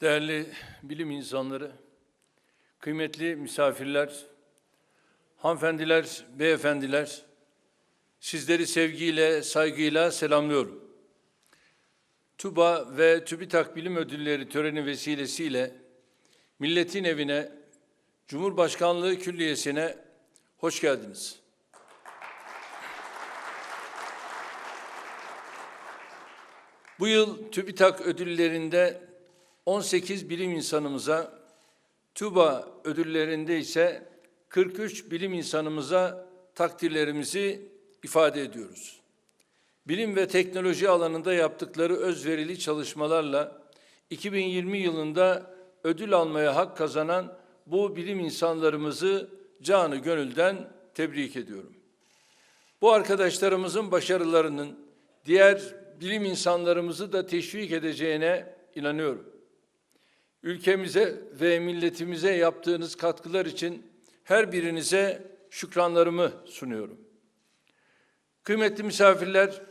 Değerli bilim insanları, kıymetli misafirler, hanımefendiler, beyefendiler, sizleri sevgiyle, saygıyla selamlıyorum. TUBA ve TÜBİTAK Bilim Ödülleri töreni vesilesiyle milletin evine, Cumhurbaşkanlığı Külliyesi'ne hoş geldiniz. Bu yıl TÜBİTAK ödüllerinde 18 bilim insanımıza, TÜBA ödüllerinde ise 43 bilim insanımıza takdirlerimizi ifade ediyoruz. Bilim ve teknoloji alanında yaptıkları özverili çalışmalarla 2020 yılında ödül almaya hak kazanan bu bilim insanlarımızı canı gönülden tebrik ediyorum. Bu arkadaşlarımızın başarılarının diğer bilim insanlarımızı da teşvik edeceğine inanıyorum. Ülkemize ve milletimize yaptığınız katkılar için her birinize şükranlarımı sunuyorum. Kıymetli misafirler,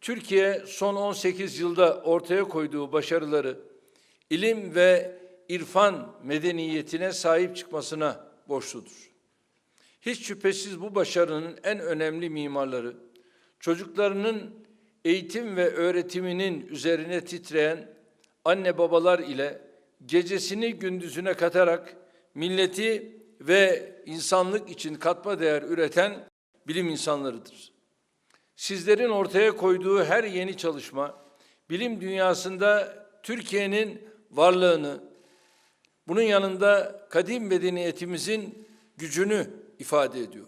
Türkiye son 18 yılda ortaya koyduğu başarıları ilim ve irfan medeniyetine sahip çıkmasına borçludur. Hiç şüphesiz bu başarının en önemli mimarları çocuklarının eğitim ve öğretiminin üzerine titreyen anne babalar ile gecesini gündüzüne katarak milleti ve insanlık için katma değer üreten bilim insanlarıdır. Sizlerin ortaya koyduğu her yeni çalışma bilim dünyasında Türkiye'nin varlığını bunun yanında kadim medeniyetimizin gücünü ifade ediyor.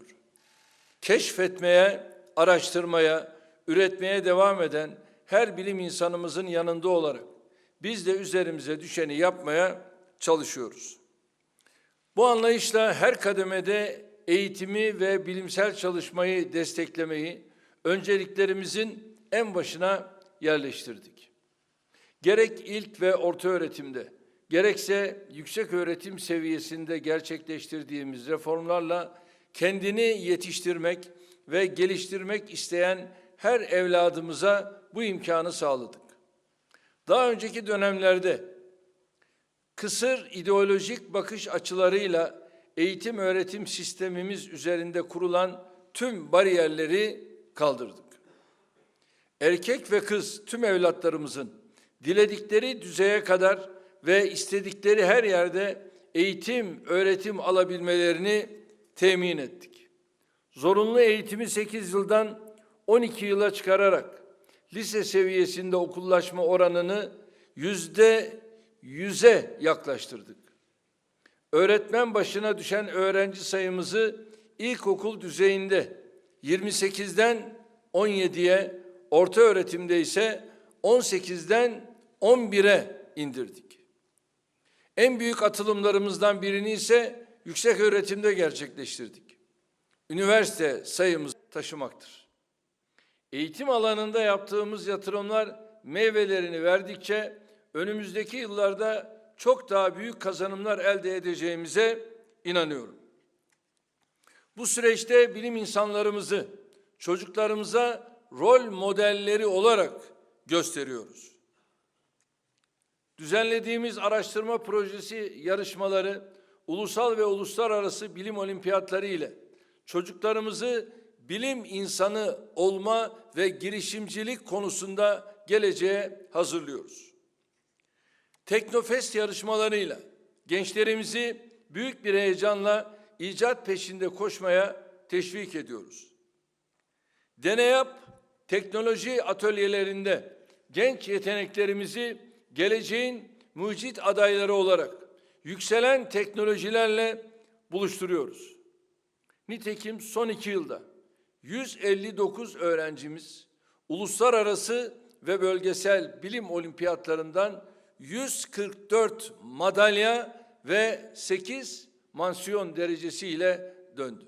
Keşfetmeye, araştırmaya, üretmeye devam eden her bilim insanımızın yanında olarak biz de üzerimize düşeni yapmaya çalışıyoruz. Bu anlayışla her kademede eğitimi ve bilimsel çalışmayı desteklemeyi önceliklerimizin en başına yerleştirdik. Gerek ilk ve orta öğretimde, gerekse yüksek öğretim seviyesinde gerçekleştirdiğimiz reformlarla kendini yetiştirmek ve geliştirmek isteyen her evladımıza bu imkanı sağladık. Daha önceki dönemlerde kısır ideolojik bakış açılarıyla eğitim öğretim sistemimiz üzerinde kurulan tüm bariyerleri kaldırdık. Erkek ve kız tüm evlatlarımızın diledikleri düzeye kadar ve istedikleri her yerde eğitim, öğretim alabilmelerini temin ettik. Zorunlu eğitimi 8 yıldan 12 yıla çıkararak lise seviyesinde okullaşma oranını yüzde yüze yaklaştırdık. Öğretmen başına düşen öğrenci sayımızı ilkokul düzeyinde 28'den 17'ye, orta öğretimde ise 18'den 11'e indirdik. En büyük atılımlarımızdan birini ise yüksek öğretimde gerçekleştirdik. Üniversite sayımız taşımaktır. Eğitim alanında yaptığımız yatırımlar meyvelerini verdikçe önümüzdeki yıllarda çok daha büyük kazanımlar elde edeceğimize inanıyorum. Bu süreçte bilim insanlarımızı çocuklarımıza rol modelleri olarak gösteriyoruz. Düzenlediğimiz araştırma projesi yarışmaları, ulusal ve uluslararası bilim olimpiyatları ile çocuklarımızı bilim insanı olma ve girişimcilik konusunda geleceğe hazırlıyoruz. Teknofest yarışmalarıyla gençlerimizi büyük bir heyecanla icat peşinde koşmaya teşvik ediyoruz. Deneyap teknoloji atölyelerinde genç yeteneklerimizi geleceğin mucit adayları olarak yükselen teknolojilerle buluşturuyoruz. Nitekim son iki yılda 159 öğrencimiz uluslararası ve bölgesel bilim olimpiyatlarından 144 madalya ve 8 mansiyon derecesiyle döndü.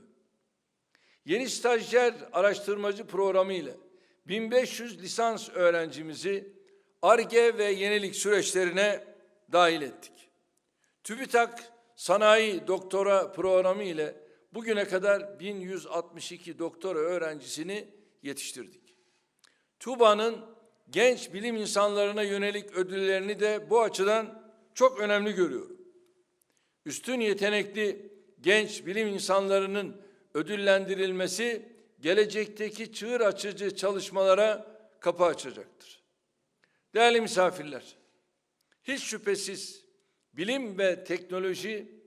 Yeni stajyer araştırmacı programı ile 1500 lisans öğrencimizi ARGE ve yenilik süreçlerine dahil ettik. TÜBİTAK Sanayi Doktora programı ile bugüne kadar 1162 doktora öğrencisini yetiştirdik. TUBA'nın genç bilim insanlarına yönelik ödüllerini de bu açıdan çok önemli görüyorum. Üstün yetenekli genç bilim insanlarının ödüllendirilmesi gelecekteki çığır açıcı çalışmalara kapı açacaktır. Değerli misafirler, hiç şüphesiz bilim ve teknoloji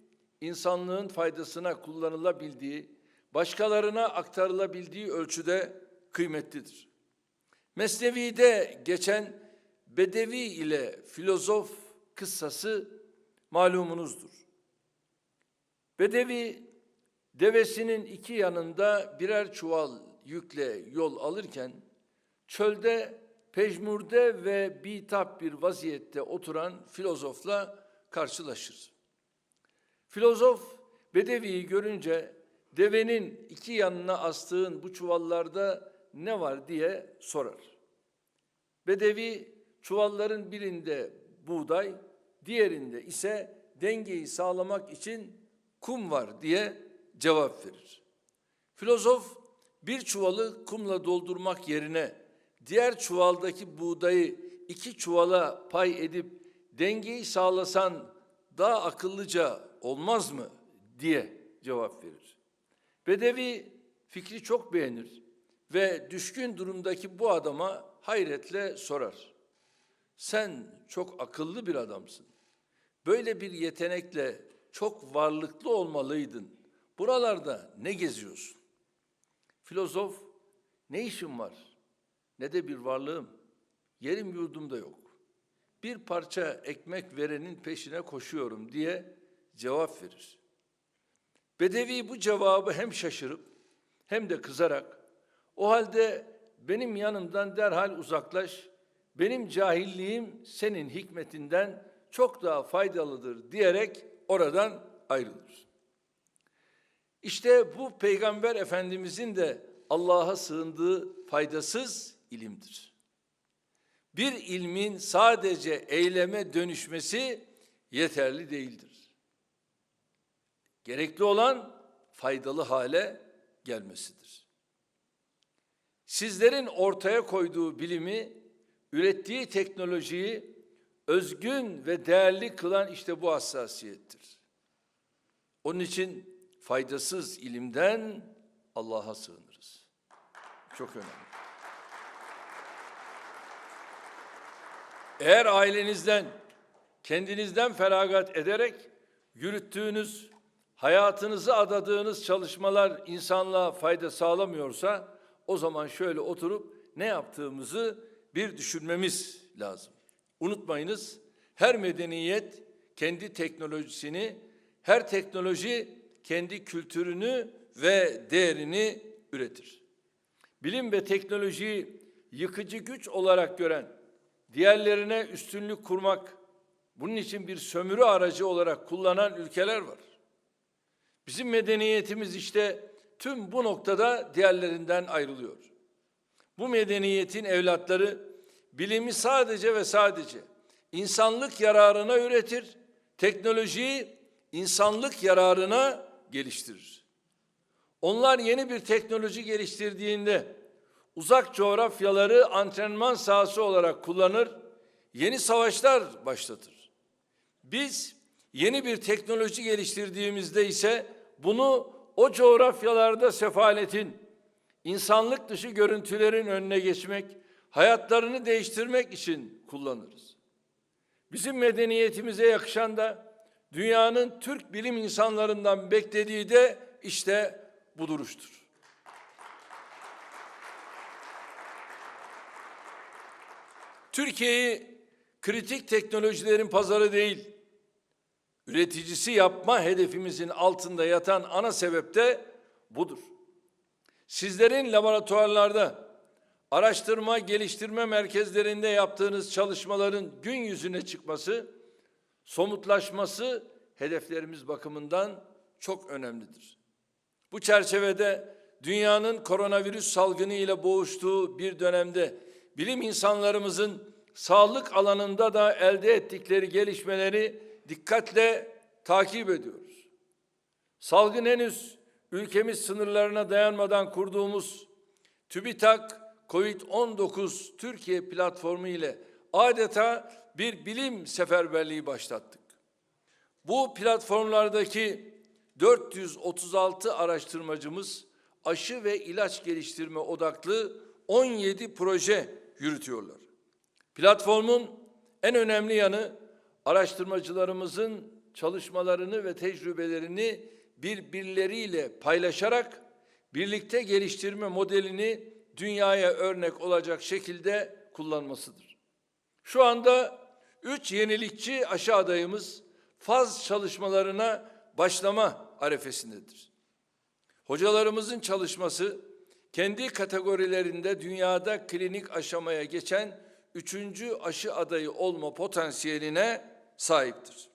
insanlığın faydasına kullanılabildiği, başkalarına aktarılabildiği ölçüde kıymetlidir. Mesnevi'de geçen Bedevi ile filozof kıssası malumunuzdur. Bedevi devesinin iki yanında birer çuval yükle yol alırken çölde pejmurde ve bitap bir vaziyette oturan filozofla karşılaşır. Filozof Bedevi'yi görünce devenin iki yanına astığın bu çuvallarda ne var diye sorar. Bedevi çuvalların birinde buğday, diğerinde ise dengeyi sağlamak için kum var diye cevap verir. Filozof bir çuvalı kumla doldurmak yerine diğer çuvaldaki buğdayı iki çuvala pay edip dengeyi sağlasan daha akıllıca olmaz mı diye cevap verir. Bedevi fikri çok beğenir ve düşkün durumdaki bu adama hayretle sorar. Sen çok akıllı bir adamsın. Böyle bir yetenekle çok varlıklı olmalıydın. Buralarda ne geziyorsun? Filozof, ne işim var? Ne de bir varlığım. Yerim yurdum da yok. Bir parça ekmek verenin peşine koşuyorum diye cevap verir. Bedevi bu cevabı hem şaşırıp hem de kızarak o halde benim yanımdan derhal uzaklaş, benim cahilliğim senin hikmetinden çok daha faydalıdır diyerek oradan ayrılır. İşte bu peygamber efendimizin de Allah'a sığındığı faydasız ilimdir. Bir ilmin sadece eyleme dönüşmesi yeterli değildir. Gerekli olan faydalı hale gelmesidir. Sizlerin ortaya koyduğu bilimi, ürettiği teknolojiyi özgün ve değerli kılan işte bu hassasiyettir. Onun için faydasız ilimden Allah'a sığınırız. Çok önemli. Eğer ailenizden, kendinizden feragat ederek yürüttüğünüz, hayatınızı adadığınız çalışmalar insanlığa fayda sağlamıyorsa o zaman şöyle oturup ne yaptığımızı bir düşünmemiz lazım. Unutmayınız her medeniyet kendi teknolojisini, her teknoloji kendi kültürünü ve değerini üretir. Bilim ve teknolojiyi yıkıcı güç olarak gören, diğerlerine üstünlük kurmak, bunun için bir sömürü aracı olarak kullanan ülkeler var. Bizim medeniyetimiz işte tüm bu noktada diğerlerinden ayrılıyor. Bu medeniyetin evlatları bilimi sadece ve sadece insanlık yararına üretir, teknolojiyi insanlık yararına geliştirir. Onlar yeni bir teknoloji geliştirdiğinde uzak coğrafyaları antrenman sahası olarak kullanır, yeni savaşlar başlatır. Biz yeni bir teknoloji geliştirdiğimizde ise bunu o coğrafyalarda sefaletin, insanlık dışı görüntülerin önüne geçmek, hayatlarını değiştirmek için kullanırız. Bizim medeniyetimize yakışan da dünyanın Türk bilim insanlarından beklediği de işte bu duruştur. Türkiye'yi kritik teknolojilerin pazarı değil, üreticisi yapma hedefimizin altında yatan ana sebep de budur. Sizlerin laboratuvarlarda, araştırma geliştirme merkezlerinde yaptığınız çalışmaların gün yüzüne çıkması, somutlaşması hedeflerimiz bakımından çok önemlidir. Bu çerçevede dünyanın koronavirüs salgını ile boğuştuğu bir dönemde bilim insanlarımızın sağlık alanında da elde ettikleri gelişmeleri dikkatle takip ediyoruz. Salgın henüz ülkemiz sınırlarına dayanmadan kurduğumuz TÜBİTAK COVID-19 Türkiye platformu ile adeta bir bilim seferberliği başlattık. Bu platformlardaki 436 araştırmacımız aşı ve ilaç geliştirme odaklı 17 proje yürütüyorlar. Platformun en önemli yanı araştırmacılarımızın çalışmalarını ve tecrübelerini birbirleriyle paylaşarak birlikte geliştirme modelini dünyaya örnek olacak şekilde kullanmasıdır. Şu anda üç yenilikçi aşı adayımız faz çalışmalarına başlama arefesindedir. Hocalarımızın çalışması kendi kategorilerinde dünyada klinik aşamaya geçen üçüncü aşı adayı olma potansiyeline sahiptir.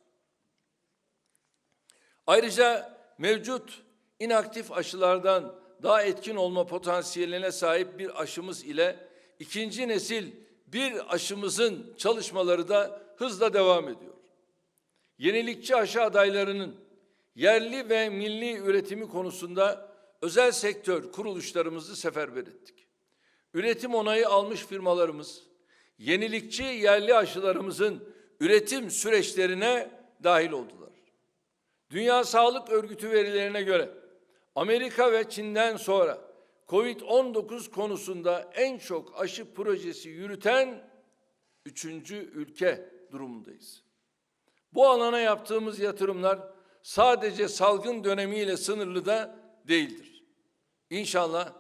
Ayrıca mevcut inaktif aşılardan daha etkin olma potansiyeline sahip bir aşımız ile ikinci nesil bir aşımızın çalışmaları da hızla devam ediyor. Yenilikçi aşı adaylarının yerli ve milli üretimi konusunda özel sektör kuruluşlarımızı seferber ettik. Üretim onayı almış firmalarımız, yenilikçi yerli aşılarımızın üretim süreçlerine dahil oldular. Dünya Sağlık Örgütü verilerine göre Amerika ve Çin'den sonra COVID-19 konusunda en çok aşı projesi yürüten üçüncü ülke durumundayız. Bu alana yaptığımız yatırımlar sadece salgın dönemiyle sınırlı da değildir. İnşallah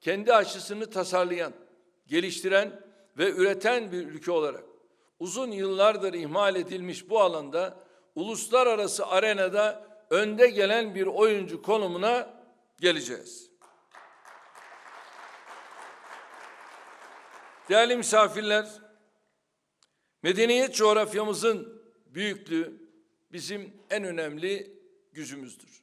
kendi aşısını tasarlayan, geliştiren ve üreten bir ülke olarak uzun yıllardır ihmal edilmiş bu alanda uluslararası arenada önde gelen bir oyuncu konumuna geleceğiz. Değerli misafirler, medeniyet coğrafyamızın büyüklüğü bizim en önemli gücümüzdür.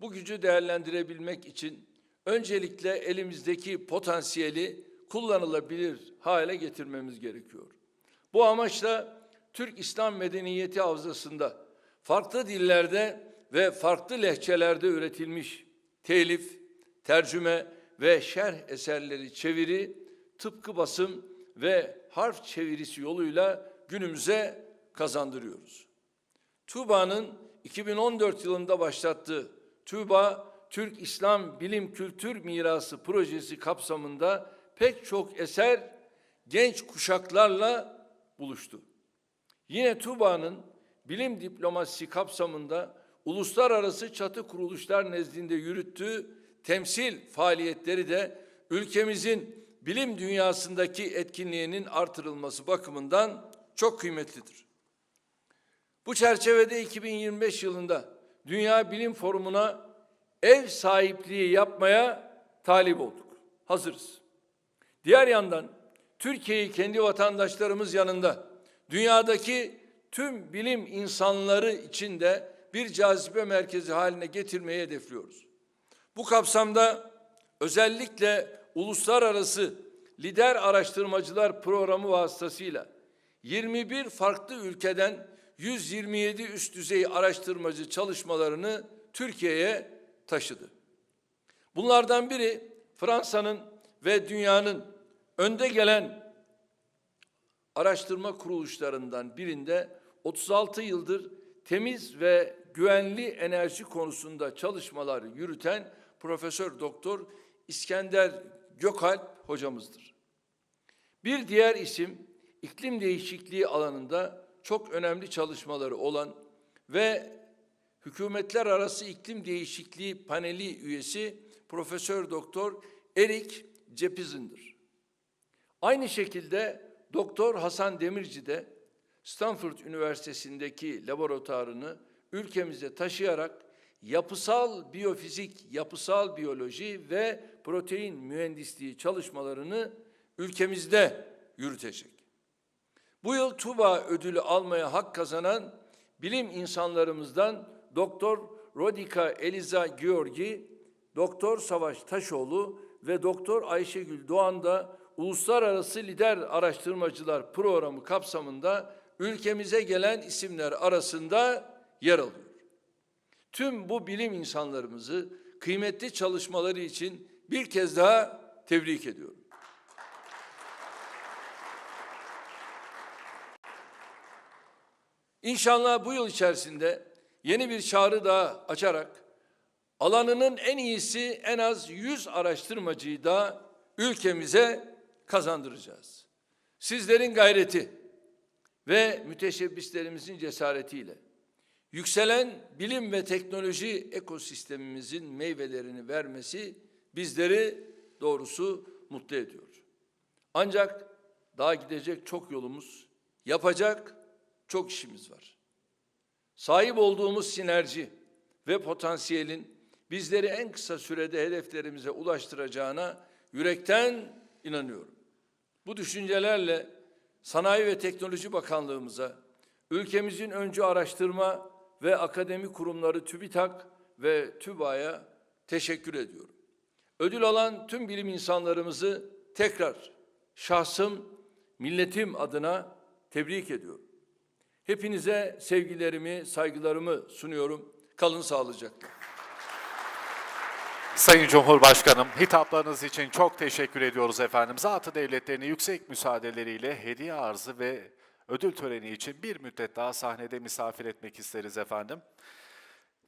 Bu gücü değerlendirebilmek için öncelikle elimizdeki potansiyeli kullanılabilir hale getirmemiz gerekiyor. Bu amaçla Türk İslam Medeniyeti Havzası'nda farklı dillerde ve farklı lehçelerde üretilmiş telif, tercüme ve şerh eserleri çeviri, tıpkı basım ve harf çevirisi yoluyla günümüze kazandırıyoruz. TÜBA'nın 2014 yılında başlattığı TÜBA Türk İslam Bilim Kültür Mirası projesi kapsamında pek çok eser genç kuşaklarla buluştu. Yine TÜBA'nın bilim diplomasisi kapsamında uluslararası çatı kuruluşlar nezdinde yürüttüğü temsil faaliyetleri de ülkemizin bilim dünyasındaki etkinliğinin artırılması bakımından çok kıymetlidir. Bu çerçevede 2025 yılında Dünya Bilim Forumu'na ev sahipliği yapmaya talip olduk. Hazırız. Diğer yandan Türkiye'yi kendi vatandaşlarımız yanında dünyadaki tüm bilim insanları için de bir cazibe merkezi haline getirmeyi hedefliyoruz. Bu kapsamda özellikle uluslararası lider araştırmacılar programı vasıtasıyla 21 farklı ülkeden 127 üst düzey araştırmacı çalışmalarını Türkiye'ye taşıdı. Bunlardan biri Fransa'nın ve dünyanın önde gelen araştırma kuruluşlarından birinde 36 yıldır temiz ve güvenli enerji konusunda çalışmalar yürüten Profesör Doktor İskender Gökalp hocamızdır. Bir diğer isim iklim değişikliği alanında çok önemli çalışmaları olan ve hükümetler arası iklim değişikliği paneli üyesi Profesör Doktor Erik Cepizin'dir. Aynı şekilde Doktor Hasan Demirci de Stanford Üniversitesi'ndeki laboratuvarını ülkemize taşıyarak yapısal biyofizik, yapısal biyoloji ve protein mühendisliği çalışmalarını ülkemizde yürütecek. Bu yıl TUBA ödülü almaya hak kazanan bilim insanlarımızdan Doktor Rodika Eliza Georgi, Doktor Savaş Taşoğlu ve Doktor Ayşegül Doğan da Uluslararası Lider Araştırmacılar Programı kapsamında ülkemize gelen isimler arasında yer alıyor. Tüm bu bilim insanlarımızı kıymetli çalışmaları için bir kez daha tebrik ediyorum. İnşallah bu yıl içerisinde yeni bir çağrı daha açarak alanının en iyisi en az 100 araştırmacıyı da ülkemize kazandıracağız. Sizlerin gayreti ve müteşebbislerimizin cesaretiyle yükselen bilim ve teknoloji ekosistemimizin meyvelerini vermesi bizleri doğrusu mutlu ediyor. Ancak daha gidecek çok yolumuz, yapacak çok işimiz var. Sahip olduğumuz sinerji ve potansiyelin bizleri en kısa sürede hedeflerimize ulaştıracağına yürekten inanıyorum. Bu düşüncelerle Sanayi ve Teknoloji Bakanlığımıza, ülkemizin öncü araştırma ve akademi kurumları TÜBİTAK ve TÜBA'ya teşekkür ediyorum. Ödül alan tüm bilim insanlarımızı tekrar şahsım, milletim adına tebrik ediyorum. Hepinize sevgilerimi, saygılarımı sunuyorum. Kalın sağlıcakla. Sayın Cumhurbaşkanım, hitaplarınız için çok teşekkür ediyoruz efendim. Zatı devletlerini yüksek müsaadeleriyle hediye arzı ve ödül töreni için bir müddet daha sahnede misafir etmek isteriz efendim.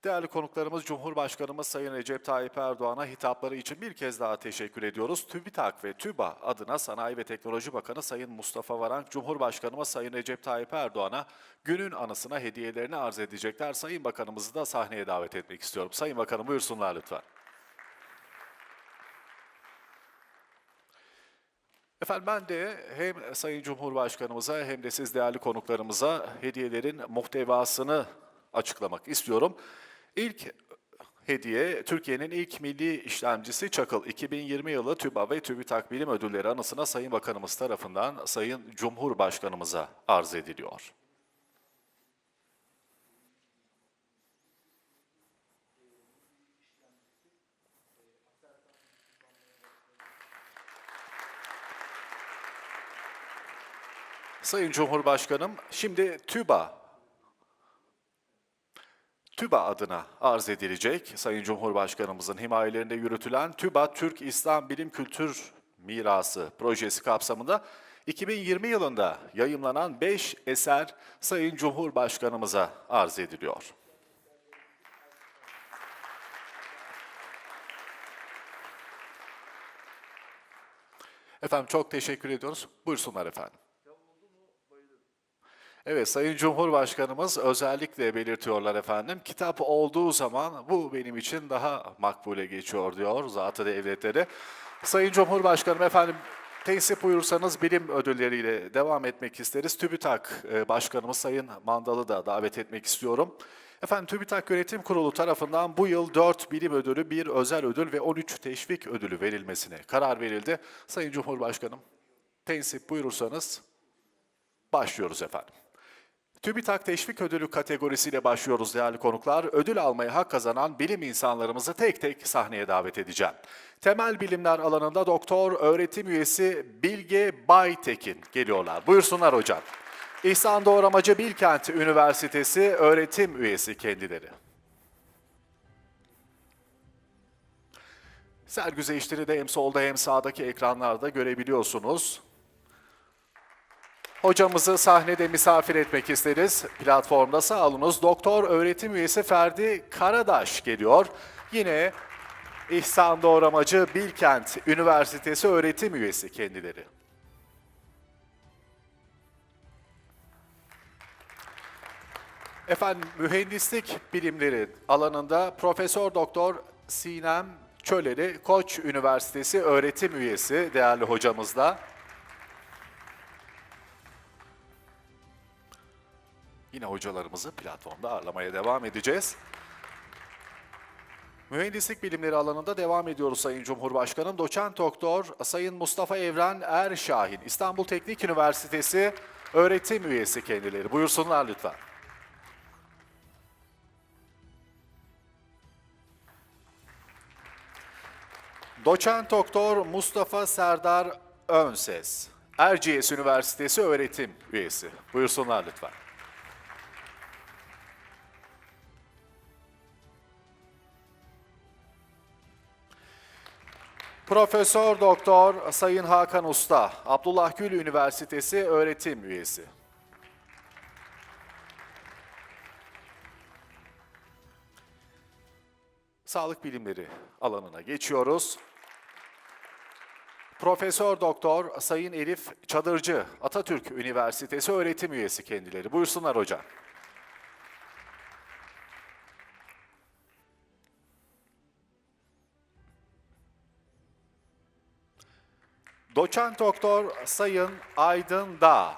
Değerli konuklarımız Cumhurbaşkanımız Sayın Recep Tayyip Erdoğan'a hitapları için bir kez daha teşekkür ediyoruz. TÜBİTAK ve TÜBA adına Sanayi ve Teknoloji Bakanı Sayın Mustafa Varank, Cumhurbaşkanımız Sayın Recep Tayyip Erdoğan'a günün anısına hediyelerini arz edecekler. Sayın Bakanımızı da sahneye davet etmek istiyorum. Sayın Bakanım buyursunlar lütfen. Efendim ben de hem Sayın Cumhurbaşkanımıza hem de siz değerli konuklarımıza hediyelerin muhtevasını açıklamak istiyorum. İlk hediye Türkiye'nin ilk milli işlemcisi Çakıl 2020 yılı TÜBA ve TÜBİTAK Bilim Ödülleri anısına Sayın Bakanımız tarafından Sayın Cumhurbaşkanımıza arz ediliyor. Sayın Cumhurbaşkanım, şimdi TÜBA TÜBA adına arz edilecek Sayın Cumhurbaşkanımızın himayelerinde yürütülen TÜBA Türk İslam Bilim Kültür Mirası projesi kapsamında 2020 yılında yayımlanan 5 eser Sayın Cumhurbaşkanımıza arz ediliyor. Efendim çok teşekkür ediyoruz. Buyursunlar efendim. Evet Sayın Cumhurbaşkanımız özellikle belirtiyorlar efendim. Kitap olduğu zaman bu benim için daha makbule geçiyor diyor zatı devletleri. Sayın Cumhurbaşkanım efendim tesip buyursanız bilim ödülleriyle devam etmek isteriz. TÜBİTAK e, Başkanımız Sayın Mandal'ı da davet etmek istiyorum. Efendim TÜBİTAK Yönetim Kurulu tarafından bu yıl 4 bilim ödülü, 1 özel ödül ve 13 teşvik ödülü verilmesine karar verildi. Sayın Cumhurbaşkanım tensip buyurursanız başlıyoruz efendim. TÜBİTAK Teşvik Ödülü kategorisiyle başlıyoruz değerli konuklar. Ödül almaya hak kazanan bilim insanlarımızı tek tek sahneye davet edeceğim. Temel bilimler alanında doktor öğretim üyesi Bilge Baytekin geliyorlar. Buyursunlar hocam. İhsan Doğramacı Bilkent Üniversitesi öğretim üyesi kendileri. Sergüzeyişleri de hem solda hem sağdaki ekranlarda görebiliyorsunuz. Hocamızı sahnede misafir etmek isteriz. Platformda sağolunuz. Doktor öğretim üyesi Ferdi Karadaş geliyor. Yine İhsan Doğramacı Bilkent Üniversitesi öğretim üyesi kendileri. Efendim mühendislik bilimleri alanında Profesör Doktor Sinem Çöleri Koç Üniversitesi öğretim üyesi değerli hocamızla. Yine hocalarımızı platformda ağırlamaya devam edeceğiz. Mühendislik bilimleri alanında devam ediyoruz Sayın Cumhurbaşkanım. Doçent Doktor Sayın Mustafa Evren Erşahin, İstanbul Teknik Üniversitesi öğretim üyesi kendileri. Buyursunlar lütfen. Doçent Doktor Mustafa Serdar Önses, Erciyes Üniversitesi öğretim üyesi. Buyursunlar lütfen. Profesör Doktor Sayın Hakan Usta, Abdullah Gül Üniversitesi öğretim üyesi. Sağlık bilimleri alanına geçiyoruz. Profesör Doktor Sayın Elif Çadırcı, Atatürk Üniversitesi öğretim üyesi kendileri. Buyursunlar hocam. Doçent Doktor Sayın Aydın Dağ.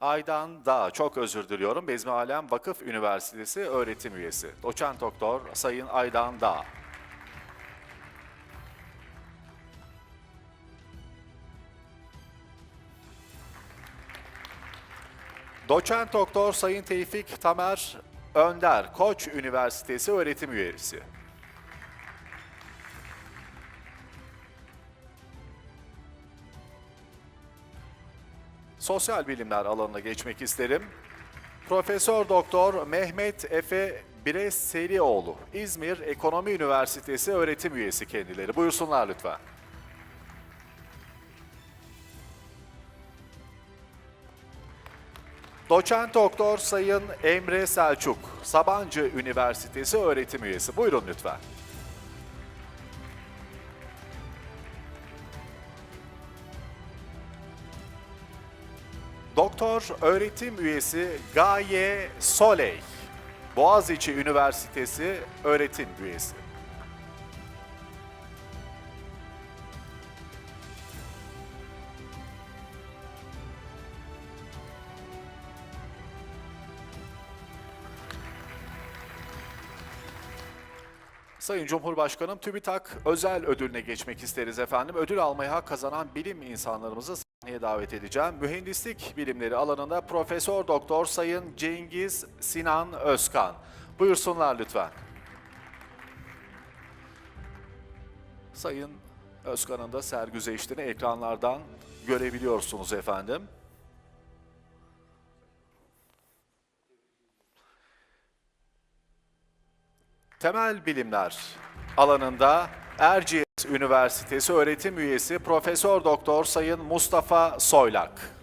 Aydan Dağ, çok özür diliyorum. Bezmi Alem Vakıf Üniversitesi öğretim üyesi. Doçent Doktor Sayın Aydan Dağ. Doçent Doktor Sayın Tevfik Tamer Önder, Koç Üniversitesi öğretim üyesi. Sosyal bilimler alanına geçmek isterim. Profesör Doktor Mehmet Efe Bireselioğlu, İzmir Ekonomi Üniversitesi öğretim üyesi kendileri. Buyursunlar lütfen. Doçent Doktor Sayın Emre Selçuk, Sabancı Üniversitesi öğretim üyesi. Buyurun lütfen. Doktor öğretim üyesi Gaye Soley, Boğaziçi Üniversitesi öğretim üyesi. Sayın Cumhurbaşkanım TÜBİTAK özel ödülüne geçmek isteriz efendim. Ödül almaya hak kazanan bilim insanlarımızı davet edeceğim. Mühendislik bilimleri alanında Profesör Doktor Sayın Cengiz Sinan Özkan. Buyursunlar lütfen. Sayın Özkan'ın da sergüzeyişlerini ekranlardan görebiliyorsunuz efendim. Temel bilimler alanında Erciyes Üniversitesi öğretim üyesi Profesör Doktor Sayın Mustafa Soylak.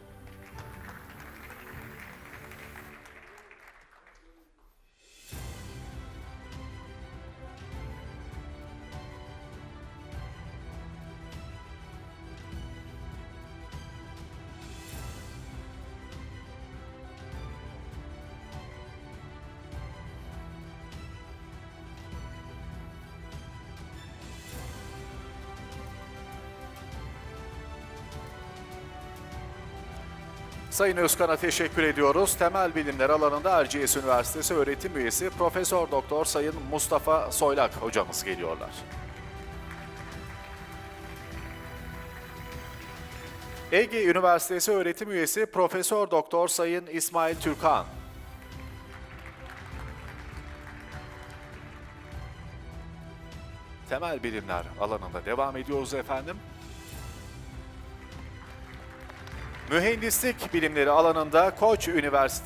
Sayın Özkan'a teşekkür ediyoruz. Temel bilimler alanında Erciyes Üniversitesi öğretim üyesi Profesör Doktor Sayın Mustafa Soylak hocamız geliyorlar. Ege Üniversitesi öğretim üyesi Profesör Doktor Sayın İsmail Türkan. Temel bilimler alanında devam ediyoruz efendim. Mühendislik bilimleri alanında Koç Üniversitesi